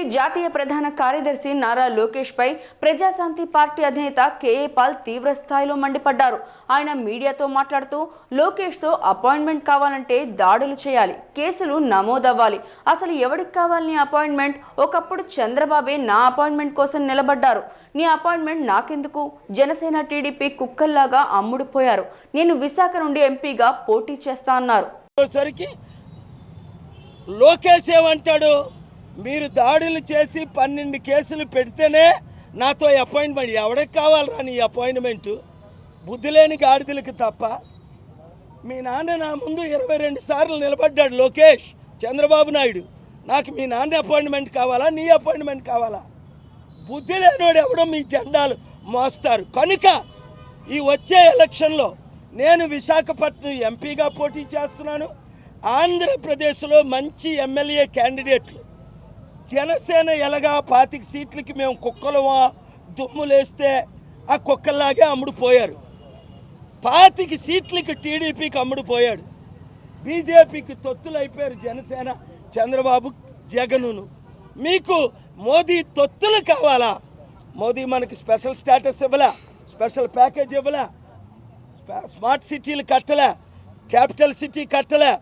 TDP జాతీయ ప్రధాన కార్యదర్శి నారా లోకేష్ పై ప్రజాశాంతి పార్టీ అధినేత కేఏ పాల్ తీవ్ర స్థాయిలో మండిపడ్డారు. ఆయన మీడియాతో మాట్లాడుతూ లోకేష్తో అపాయింట్మెంట్ కావాలంటే దాడులు చేయాలి కేసులు నమోదవ్వాలి. అసలు ఎవరికి కావాలి అపాయింట్మెంట్? ఒకప్పుడు చంద్రబాబే నా అపాయింట్మెంట్ కోసం నిలబడ్డారు. నీ అపాయింట్మెంట్ నాకెందుకు? జనసేన టీడీపీ కుక్కల్లాగా అమ్ముడుపోయారు. నేను విశాఖ నుండి ఎంపీగా పోటీ చేస్తా అన్నారు. లోకేష్ ఏమంటాడు? మీరు దాడులు చేసి పన్నెండు కేసులు పెడితేనే నాతో అపాయింట్మెంట్ ఎవడికి కావాలరా నీ అపాయింట్మెంట్? బుద్ధి లేని గాడిదలకు తప్ప. మీ నాన్న నా ముందు ఇరవై రెండు సార్లు నిలబడ్డాడు లోకేష్ చంద్రబాబు నాయుడు. నాకు మీ నాన్న అపాయింట్మెంట్ కావాలా నీ అపాయింట్మెంట్ కావాలా? బుద్ధి లేనివాడు ఎవడో మీ జెండాలు మోస్తారు. కనుక ఈ వచ్చే ఎలక్షన్లో నేను విశాఖపట్నం ఎంపీగా పోటీ చేస్తున్నాను. ఆంధ్రప్రదేశ్లో మంచి ఎమ్మెల్యే క్యాండిడేట్లు జనసేన ఎలాగా పాతిక సీట్లకి మేము కుక్కలమా దుమ్ములేస్తే ఆ కుక్కల్లాగే అమ్ముడుపోయారు. పాతిక సీట్లకి టీడీపీకి అమ్ముడుపోయాడు. బీజేపీకి తొత్తులు అయిపోయారు జనసేన చంద్రబాబు జగనును. మీకు మోదీ తొత్తులు కావాలా? మోదీ మనకి స్పెషల్ స్టేటస్ ఇవ్వలా స్పెషల్ ప్యాకేజ్ ఇవ్వలా స్మార్ట్ సిటీలు కట్టలే క్యాపిటల్ సిటీ కట్టలే